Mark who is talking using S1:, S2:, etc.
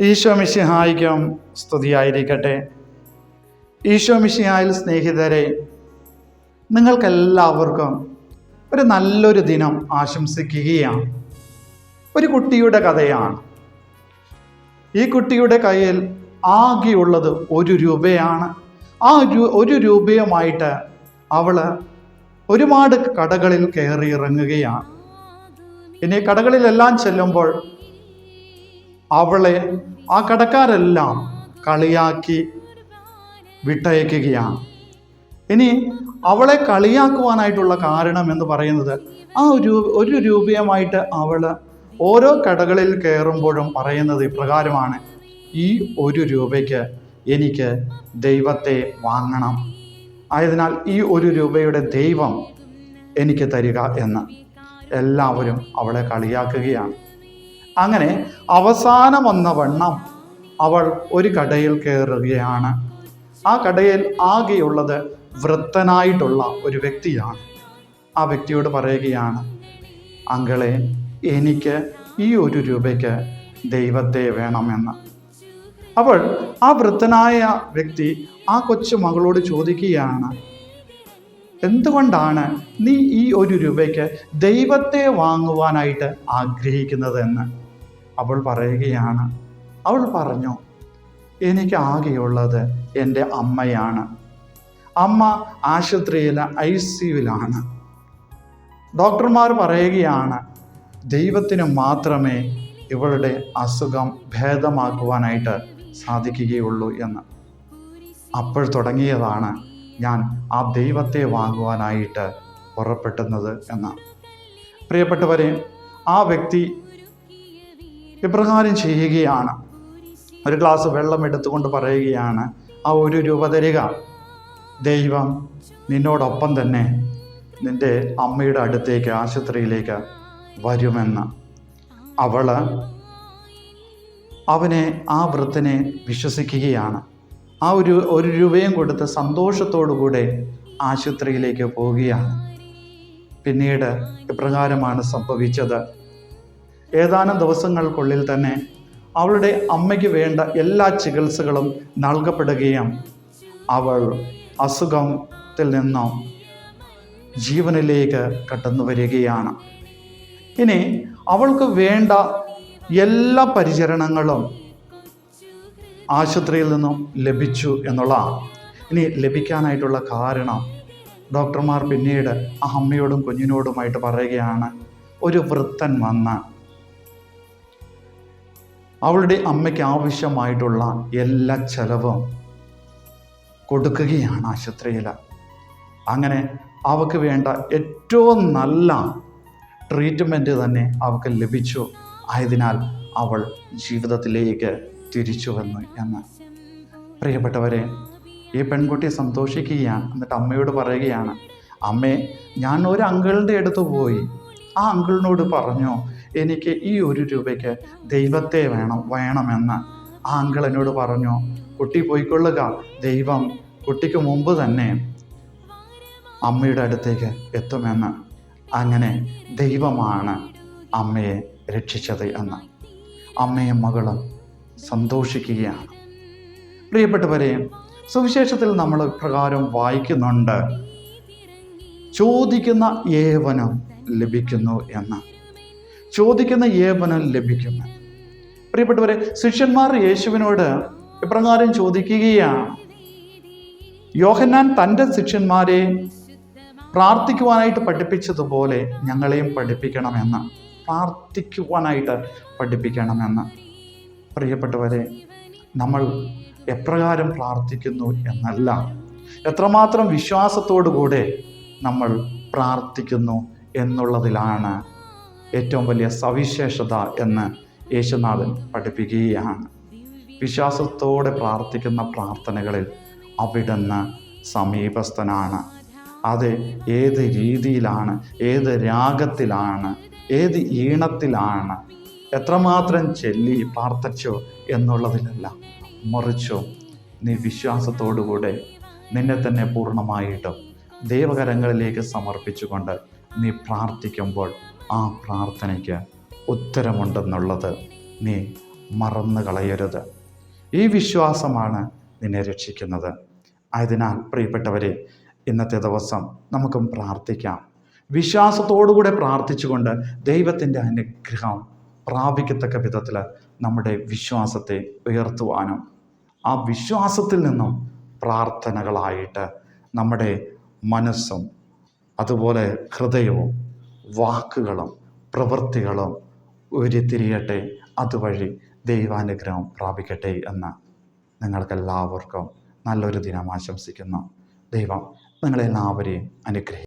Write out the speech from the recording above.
S1: ഈശോ മിശിഹായിക്കും സ്തുതിയായിരിക്കട്ടെ. ഈശോ മിശിഹായിൽ സ്നേഹിതരെ നിങ്ങൾക്കെല്ലാവർക്കും ഒരു നല്ലൊരു ദിനം ആശംസിക്കുകയാണ്. ഒരു കുട്ടിയുടെ കഥയാണ്. ഈ കുട്ടിയുടെ കയ്യിൽ ആകെയുള്ളത് ഒരു രൂപയാണ്. ആ ഒരു രൂപയുമായിട്ട് അവൾ ഒരുപാട് കടകളിൽ കയറി ഇറങ്ങുകയാണ്. ഇനി കടകളിലെല്ലാം ചെല്ലുമ്പോൾ അവളെ ആ കടക്കാരെല്ലാം കളിയാക്കി വിട്ടയക്കുകയാണ്. ഇനി അവളെ കളിയാക്കുവാനായിട്ടുള്ള കാരണം എന്ന് പറയുന്നത് ആ ഒരു ഒരു രൂപയുമായിട്ട് അവൾ ഓരോ കടകളിൽ കയറുമ്പോഴും പറയുന്നത് ഇപ്രകാരമാണ്. ഈ ഒരു രൂപയ്ക്ക് എനിക്ക് ദൈവത്തെ വാങ്ങണം. ആയതിനാൽ ഈ ഒരു രൂപയുടെ ദൈവം എനിക്ക് തരിക എന്ന് എല്ലാവരും അവളെ കളിയാക്കുകയാണ്. അങ്ങനെ അവസാനം വന്ന വണ്ണം അവൾ ഒരു കടയിൽ കയറുകയാണ്. ആ കടയിൽ ആകെയുള്ളത് വൃത്തനായിട്ടുള്ള ഒരു വ്യക്തിയാണ്. ആ വ്യക്തിയോട് പറയുകയാണ് അങ്കളെ എനിക്ക് ഈ ഒരു രൂപയ്ക്ക് ദൈവത്തെ വേണമെന്ന്. അപ്പോൾ ആ വൃത്തനായ വ്യക്തി ആ കൊച്ചു മകളോട് ചോദിക്കുകയാണ് എന്തുകൊണ്ടാണ് നീ ഈ ഒരു രൂപയ്ക്ക് ദൈവത്തെ വാങ്ങുവാനായിട്ട് ആഗ്രഹിക്കുന്നതെന്ന്? അവൾ പറയുകയാണ്. അവൾ പറഞ്ഞു എനിക്കാകെയുള്ളത് എന്റെ അമ്മയാണ്. അമ്മ ആശുപത്രിയിലെ ഐ സിയുലാണ് ഡോക്ടർമാർ പറയുകയാണ് ദൈവത്തിന് മാത്രമേ ഇവളുടെ അസുഖം ഭേദമാക്കുവാനായിട്ട് സാധിക്കുകയുള്ളൂ എന്ന്. അപ്പോൾ തുടങ്ങിയതാണ് ഞാൻ ആ ദൈവത്തെ വാങ്ങുവാനായിട്ട് പുറപ്പെട്ടുന്നത് എന്ന്. പ്രിയപ്പെട്ടവരെ ആ വ്യക്തി ഇപ്രകാരം ചെയ്യുകയാണ്. ഒരു ഗ്ലാസ് വെള്ളം എടുത്തുകൊണ്ട് പറയുകയാണ് ആ ഒരു രൂപ തരിക. ദൈവം നിന്നോടൊപ്പം തന്നെ നിന്റെ അമ്മയുടെ അടുത്തേക്ക് ആശുപത്രിയിലേക്ക് വരുമെന്ന്. അവൾ അവനെ ആ വൃത്തിനെ വിശ്വസിക്കുകയാണ്. ആ ഒരു ഒരു രൂപയും കൊടുത്ത് സന്തോഷത്തോടുകൂടെ ആശുപത്രിയിലേക്ക് പോവുകയാണ്. പിന്നീട് ഇപ്രകാരമാണ് സംഭവിച്ചത്. ഏതാനും ദിവസങ്ങൾക്കുള്ളിൽ തന്നെ അവളുടെ അമ്മയ്ക്ക് വേണ്ട എല്ലാ ചികിത്സകളും നൽകപ്പെടുകയും അവൾ അസുഖത്തിൽ നിന്നും ജീവനിലേക്ക് കടന്നു വരികയാണ്. ഇനി അവൾക്ക് വേണ്ട എല്ലാ പരിചരണങ്ങളും ആശുപത്രിയിൽ നിന്നും ലഭിച്ചു എന്നുള്ള ഇനി ലഭിക്കാനായിട്ടുള്ള കാരണം ഡോക്ടർമാർ പിന്നീട് ആ അമ്മയോടും കുഞ്ഞിനോടുമായിട്ട് പറയുകയാണ് ഒരു വൃത്തൻ വന്ന് അവളുടെ അമ്മയ്ക്ക് ആവശ്യമായിട്ടുള്ള എല്ലാ ചെലവും കൊടുക്കുകയാണ് ആശുപത്രിയിൽ. അങ്ങനെ അവൾക്ക് വേണ്ട ഏറ്റവും നല്ല ട്രീറ്റ്മെന്റ് തന്നെ അവൾക്ക് ലഭിച്ചു. ആയതിനാൽ അവൾ ജീവിതത്തിലേക്ക് തിരിച്ചു വന്നു എന്ന്. പ്രിയപ്പെട്ടവരെ ഈ പെൺകുട്ടി സന്തോഷിക്കുകയാണ് എന്നിട്ട് അമ്മയോട് പറയുകയാണ് അമ്മേ ഞാൻ ഒരു അങ്കിളിന്റെ അടുത്ത് പോയി. ആ അങ്കിളിനോട് പറഞ്ഞു എനിക്ക് ഈ ഒരു രൂപയ്ക്ക് ദൈവത്തെ വേണം വേണമെന്ന് ആ അങ്കിൾ എന്നോട് പറഞ്ഞു. കുട്ടി പോയിക്കൊള്ളുക. ദൈവം കുട്ടിക്ക് മുമ്പ് തന്നെ അമ്മയുടെ അടുത്തേക്ക് എത്തുമെന്ന്. അങ്ങനെ ദൈവമാണ് അമ്മയെ രക്ഷിച്ചത് എന്ന്. അമ്മയും മകളും സന്തോഷിക്കുകയാണ്. പ്രിയപ്പെട്ടവരെ സുവിശേഷത്തിൽ നമ്മൾ പ്രകാരം വായിക്കുന്നുണ്ട് ചോദിക്കുന്ന ഏവനം ലഭിക്കുന്നു എന്ന്. ചോദിക്കുന്ന ഏവനം ലഭിക്കുന്നു. പ്രിയപ്പെട്ടവരെ ശിഷ്യന്മാർ യേശുവിനോട് ഇപ്രകാരം ചോദിക്കുകയാണ്. യോഹന്നാൻ തന്റെ ശിഷ്യന്മാരെ പ്രാർത്ഥിക്കുവാനായിട്ട് പഠിപ്പിച്ചതുപോലെ ഞങ്ങളെയും പഠിപ്പിക്കണമെന്ന് പ്രാർത്ഥിക്കുവാനായിട്ട് പഠിപ്പിക്കണമെന്ന്. പ്രിയപ്പെട്ടവരെ നമ്മൾ എപ്രകാരം പ്രാർത്ഥിക്കുന്നു എന്നല്ല എത്രമാത്രം വിശ്വാസത്തോടു കൂടെ നമ്മൾ പ്രാർത്ഥിക്കുന്നു എന്നുള്ളതിലാണ് ഏറ്റവും വലിയ സവിശേഷത എന്ന് യേശുനാഥൻ പഠിപ്പിക്കുകയാണ്. വിശ്വാസത്തോടെ പ്രാർത്ഥിക്കുന്ന പ്രാർത്ഥനകളിൽ അവിടുന്ന് സമീപസ്ഥനാണ്. അത് ഏത് രീതിയിലാണ് ഏത് രാഗത്തിലാണ് ഏത് ഈണത്തിലാണ് എത്രമാത്രം ചൊല്ലി പ്രാർത്ഥിച്ചോ എന്നുള്ളതിലല്ല. മറിച്ചോ നീ വിശ്വാസത്തോടുകൂടെ നിന്നെ തന്നെ പൂർണമായിട്ടും ദൈവകരങ്ങളിലേക്ക് സമർപ്പിച്ചുകൊണ്ട് നീ പ്രാർത്ഥിക്കുമ്പോൾ ആ പ്രാർത്ഥനയ്ക്ക് ഉത്തരമുണ്ടെന്നുള്ളത് നീ മറന്നു കളയരുത്. ഈ വിശ്വാസമാണ് നിന്നെ രക്ഷിക്കുന്നത്. ആയതിനാൽ പ്രിയപ്പെട്ടവരെ ഇന്നത്തെ ദിവസം നമുക്കും പ്രാർത്ഥിക്കാം. വിശ്വാസത്തോടുകൂടെ പ്രാർത്ഥിച്ചുകൊണ്ട് ദൈവത്തിന്റെ അനുഗ്രഹം പ്രാപിക്കത്തക്ക വിധത്തിൽ നമ്മുടെ വിശ്വാസത്തെ ഉയർത്തുവാനും ആ വിശ്വാസത്തിൽ നിന്നും പ്രാർത്ഥനകളായിട്ട് നമ്മുടെ മനസ്സും അതുപോലെ ഹൃദയവും വാക്കുകളും പ്രവൃത്തികളും ഉരുത്തിരിയട്ടെ അതുവഴി ദൈവാനുഗ്രഹം പ്രാപിക്കട്ടെ എന്ന് നിങ്ങൾക്കെല്ലാവർക്കും നല്ലൊരു ദിനം ആശംസിക്കുന്നു. ദൈവം നിങ്ങളെല്ലാവരെയും അനുഗ്രഹിക്കും